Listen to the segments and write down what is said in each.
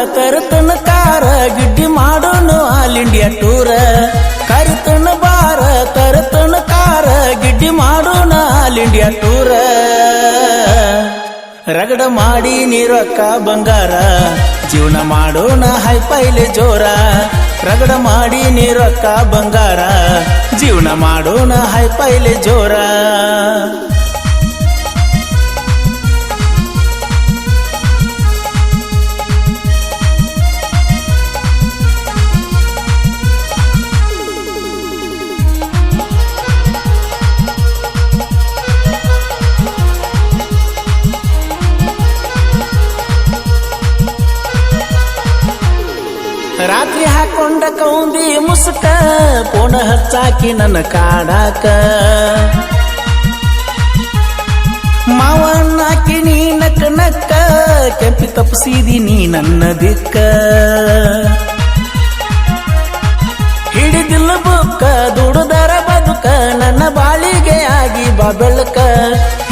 ಕರ್ತನ ಕಾರ, ಗಿಡ್ಡಿ ಮಾಡೋನು ಆಲ್ ಇಂಡಿಯಾ ಟೂರ. ಕರಿತನ ಬಾರ ಕರಿತನ ಕಾರ, ಗಿಡ್ಡಿ ಮಾಡೋಣ ಆಲ್ ಇಂಡಿಯಾ ಟೂರ. ರಗಡ ಮಾಡಿ ನೀರೊಕ್ಕ ಬಂಗಾರ, ಜೀವನ ಮಾಡೋಣ ಹೈ ಪೈಲೆ ಜೋರ. ರಗಡ ಮಾಡಿ ನೀರೊಕ್ಕ ಬಂಗಾರ, ಜೀವನ ಮಾಡೋಣ ಹೈ ಪೈಲೆ ಜೋರ. ರಾತ್ರಿ ಹಾಕೊಂಡ ಕೌಂದಿ ಮುಸುಕ, ಪೋಣ ಹಚ್ಚಾಕಿ ನನ್ನ ಕಾಡಾಕ. ಮಾವಣ್ಣಾಕಿ ನೀ ನಕ್ಕ ನಕ್ಕ, ಕೆಂಪಿ ತಪ್ಪಿಸಿದಿ ನೀ ನನ್ನ ದಿಕ್ಕ. ಹಿಡಿದಿಲ್ಲ ಬುಕ್ಕ, ದುಡುದರ ಬದುಕ, ನನ್ನ ಬಾಳಿಗೆ ಆಗಿ ಬಾ ಬೆಳಕ.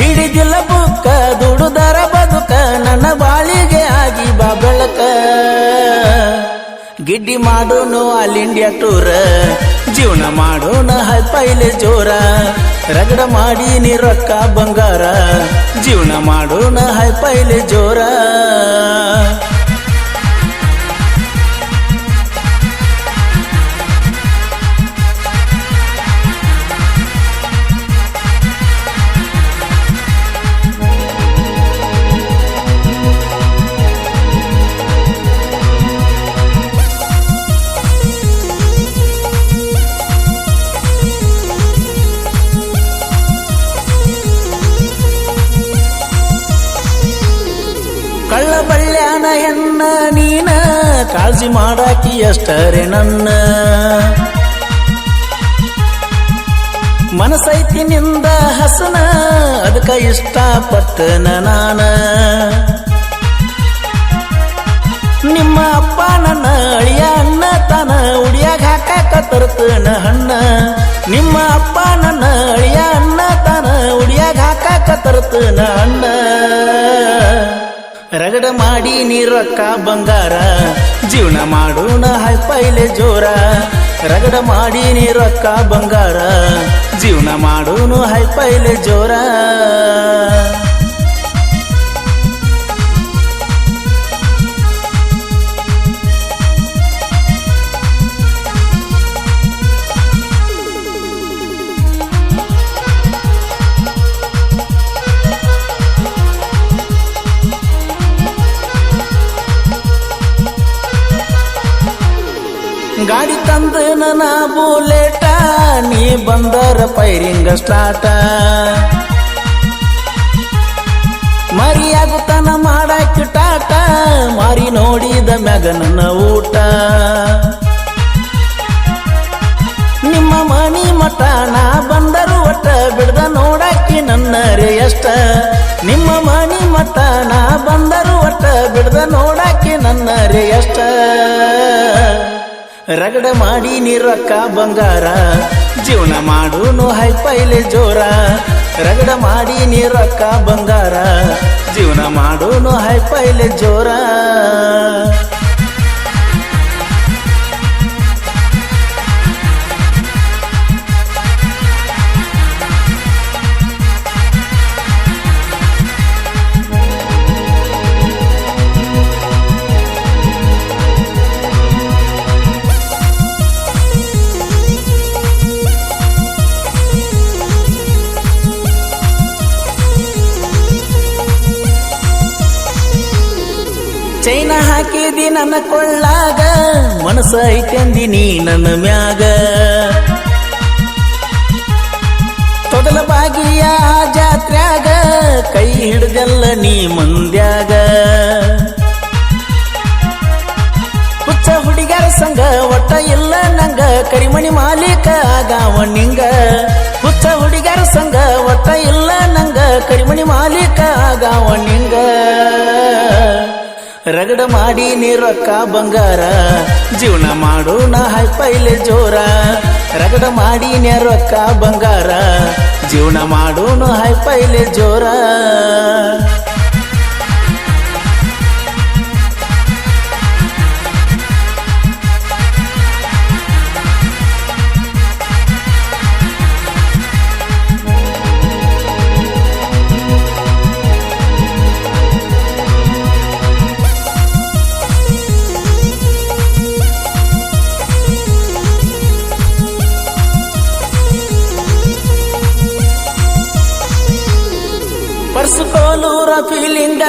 ಹಿಡಿದಿಲ್ಲ ಬುಕ್ಕ, ದುಡುದರ ಗಿಡ್ಡಿ ಮಾಡೋನು ಆಲ್ ಇಂಡಿಯಾ ಟೂರ್ ಜೀವನ ಮಾಡೋಣ ಹೈಪೈಲೆ ಜೋರ. ರಗಡ ಮಾಡಿ ರೊಕ್ಕ ಬಂಗಾರ. ಜೀವನ ಮಾಡೋಣ ಹೈಪೈಲೆ ಜೋರ. ಎನ್ನ ನೀನ ಕಾಳಜಿ ಮಾಡಾಕಿ ಅಷ್ಟರೆ ನನ್ನ. ಮನಸೈತಿ ನಿಂದ ಹಸನ ಅದಕ್ಕ ಇಷ್ಟಪಟ್ಟನ ನಾನ. ನಿಮ್ಮ ಅಪ್ಪ ನನ್ನ ಅಳಿಯ ಅಣ್ಣ, ತಾನ ಉಡಿಯಾಗ ಹಾಕಾಕ ತರ್ತನ ಹಣ್ಣ. ನಿಮ್ಮ ಅಪ್ಪ ನನ್ನ ಮಾಡಿ ನೀ ರೊಕ್ಕ ಬಂಗಾರ. ಜೀವನ ಮಾಡೋಣ ಹೈಪೈಲೆ ಜೋರ. ರಗಡ ಮಾಡಿ ನೀ ರೊಕ್ಕ ಬಂಗಾರ. ಜೀವನ ಮಾಡೋಣ ಹೈಪೈಲೆ ಜೋರ. ಗಾಡಿ ತಂದು ನನ್ನ ಬುಲೆಟ, ನೀ ಬಂದರ ಪೈರಿಂಗ ಸ್ಟಾರ್ಟ. ಮರಿಯಾಗುತ್ತಾನ ಮಾಡಾಕ ಟಾಟ, ಮಾರಿ ನೋಡಿದ ಮ್ಯಾಗ ನನ್ನ ಊಟ. ನಿಮ್ಮ ಮನಿ ಮಠ, ನಾ ಬಂದರು ಒಟ್ಟ, ಬಿಡ್ದ ನೋಡಕ್ಕೆ ನನ್ನ ರೇ ಎಷ್ಟ ನಿಮ್ಮ ಮನಿ ಮಠ, ನಾ ಬಂದರು ಒಟ್ಟ, ಬಿಡ್ದ ನೋಡಕ್ಕೆ ನನ್ನ ರೇ ಎಷ್ಟ ರಗಡ ಮಾಡಿ ನೀ ರೊಕ್ಕ ಬಂಗಾರ. ಜೀವನ ಮಾಡೋನು ಹೈಪೈಲೆ ಜೋರ. ರಗಡ ಮಾಡಿ ನೀ ರೊಕ್ಕ ಬಂಗಾರ. ಜೀವನ ಮಾಡೋನು ಹೈಪೈಲೆ ಜೋರ. ಚೈನ ಹಾಕಿದಿ ನನ್ನ ಕೊಳ್ಳಾಗ, ಮನಸ್ಸ ಐತೆಂದಿ ನೀ ನನ್ನ ಮ್ಯಾಗ. ತೊದಲ ಬಾಗಿಯ ಜಾತ್ರ್ಯಾಗ, ಕೈ ಹಿಡ್ದಲ್ಲ ನೀ ಮಂದ್ಯಾಗ. ಹುಚ್ಚ ಹುಡುಗರ ಸಂಘ, ಒಟ್ಟ ಇಲ್ಲ ನಂಗ, ಕರಿಮಣಿ ಮಾಲೀಕ ಆಗಾವ ನಿಂಗ. ಹುಚ್ಚ ಹುಡುಗರ ಸಂಘ, ಒಟ್ಟ ಇಲ್ಲ ನಂಗ, ಕರಿಮಣಿ ಮಾಲೀಕ ಆಗಾವ ರಗಡ ಮಾಡಿ ನೀ ರೊಕ್ಕ ಬಂಗಾರ. ಜೀವನ ಮಾಡೋಣ ಹೈಪೈಲೆ ಜೋರ. ರಗಡ ಮಾಡಿ ನೀ ರೊಕ್ಕ ಬಂಗಾರ. ಜೀವನ ಮಾಡೋಣ ಹೈಪೈಲೆ ಜೋರ.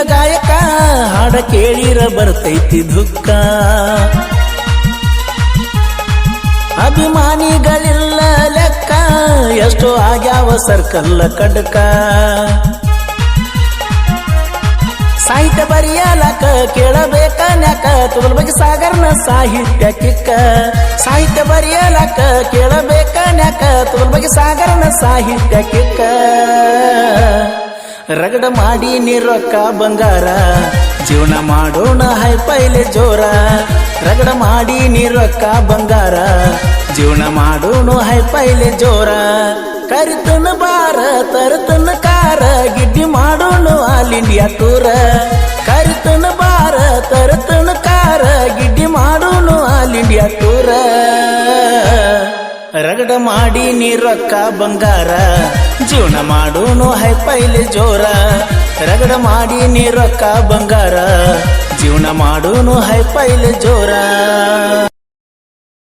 ಗಾಯಕ, ಹಾಡ ಕೇಳಿರ ಬರ್ತೈತಿ ದುಃಖ. ಅಭಿಮಾನಿಗಳಿಲ್ಲ ಲೆಕ್ಕ, ಎಷ್ಟೋ ಆಗ್ಯಾವ ಸರ್ಕಲ್ಲ ಕಡ್ಕ ಸಾಹಿತ್ಯ ಬರೆಯಲಕ, ಕೇಳಬೇಕ ನಕ ತುಗಲ್ ಬಗ್ಗೆ ಸಾಗರನ ಸಾಹಿತ್ಯ ಕಿಕ್ಕ. ಸಾಹಿತ್ಯ ಬರೆಯಲಕ, ಕೇಳಬೇಕ ನಕ ತುಗಲ್ ಬಗ್ಗೆ ಸಾಗರನ ಸಾಹಿತ್ಯ ಕಿಕ್ಕ. ರಗಡ ಮಾಡಿ ನೀರೊಕ್ಕ ಬಂಗಾರ. ಜೀವನ ಮಾಡೋಣ ಹೈ ಪೈಲೆ ಜೋರ. ರಗಡ ಮಾಡಿ ನೀರೊಕ್ಕ ಬಂಗಾರ. ಜೀವನ ಮಾಡೋಣ ಹೈ ಪೈಲೆ ಜೋರ. ಕರಿತನ ಬಾರ ತರತನ ಕಾರ, ಗಿಡ್ಡಿ ಮಾಡೋಣ ಆಲ್ ಇಂಡಿಯಾ ಟೂರ. ಕರಿತನ ಬಾರ ತರತನ ಕಾರ, ಗಿಡ್ಡಿ ಮಾಡೋಣ ಆಲ್ ಇಂಡಿಯಾ ಟೂರ. ರಗಡ ಮಾಡಿ ನೀರೊಕ್ಕ ಬಂಗಾರ. ಜೀವನ ಮಾಡೋನು ಹೈ ಪೈಲೆ ಜೋರ. ರಗಡ ಮಾಡಿ ನೀರೊಕ್ಕ ಬಂಗಾರ. ಜೀವನ ಮಾಡೋನು ಹೈ ಪೈಲೆ ಜೋರ.